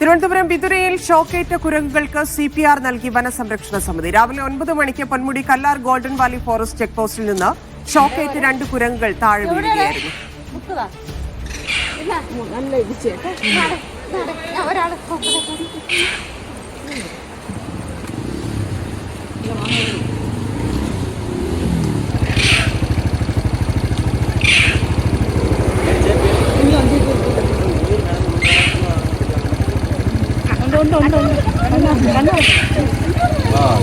തിരുവനന്തപുരം പിതുരയിൽ ഷോക്കേറ്റ കുരങ്ങുകൾക്ക് സി പി ആർ നൽകി വനസംരക്ഷണ സമിതി. രാവിലെ ഒൻപത് മണിക്ക് Ponmudi Kallar golden valley forest check പോസ്റ്റിൽ നിന്ന് ഷോക്കേറ്റ് രണ്ട് കുരങ്ങുകൾ താഴെ വീഴുകയായിരുന്നു. ഉണ്ട് ഉണ്ട് ഒരാളെ കൊണ്ടുവരാം.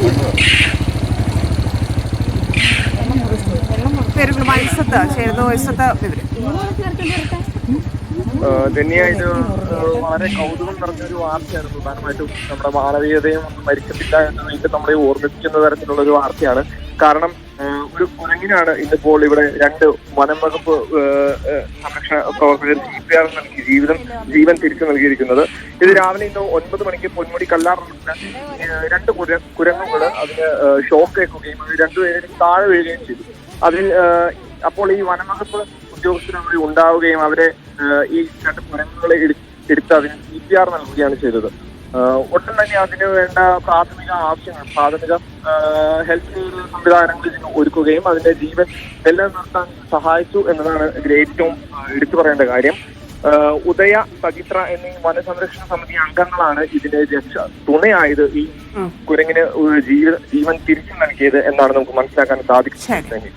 പേരുകൾ ഐസത്ത് ചേരുന്നു ഐസത്ത് വിവരം തന്നെയായിട്ട് വളരെ കൗതുകം നിറഞ്ഞൊരു വാർത്തയാണ് പ്രധാനമായിട്ടും നമ്മുടെ മാനവീയതയും മരിക്കത്തില്ല എന്ന് നമ്മളെ ഓർമ്മിപ്പിക്കുന്ന തരത്തിലുള്ള ഒരു വാർത്തയാണ്. കാരണം ഒരു കുരങ്ങിനാണ് ഇന്നിപ്പോൾ ഇവിടെ രണ്ട് വനം വകുപ്പ് സംരക്ഷണ പ്രവർത്തകർ സി പി ആർ നൽകി ജീവിതം ജീവൻ തിരിച്ചു നൽകിയിരിക്കുന്നത്. ഇത് രാവിലെ ഇന്ന് ഒൻപത് മണിക്ക് പൊന്മുടി കല്ലാർ രണ്ട് കുര കുരങ്ങുകൾ അതിന് ഷോക്ക് ഏൽക്കുകയും അത് രണ്ടുപേരും താഴെ വീഴുകയും ചെയ്തു. അതിൽ അപ്പോൾ ഈ വനംവകുപ്പ് ഉദ്യോഗസ്ഥർ അവിടെ ഉണ്ടാവുകയും അവരെ ഈ രണ്ട് എടു- എടുത്ത് അതിന് സി പി ആർ നൽകുകയാണ് ചെയ്തത്. ഒട്ടും തന്നെ അതിന് വേണ്ട പ്രാഥമിക ആവശ്യങ്ങൾ പ്രാഥമിക ഹെൽത്ത് കെയർ സംവിധാനങ്ങൾ ഇതിന് ഒരുക്കുകയും അതിന്റെ ജീവൻ എല്ലാം നിലനിർത്താൻ സഹായിച്ചു എന്നതാണ് ഇതിൽ ഏറ്റവും എടുത്തു പറയേണ്ട കാര്യം. ഉദയ സഗിത്ര എന്നീ വനസംരക്ഷണ സമിതി അംഗങ്ങളാണ് ഇതിന്റെ രക്ഷ തുണയായത് ഈ. കുരങ്ങിന് ജീവൻ തിരിച്ചു നൽകിയത് എന്നാണ് നമുക്ക് മനസ്സിലാക്കാൻ സാധിക്കുന്നത് ശരി.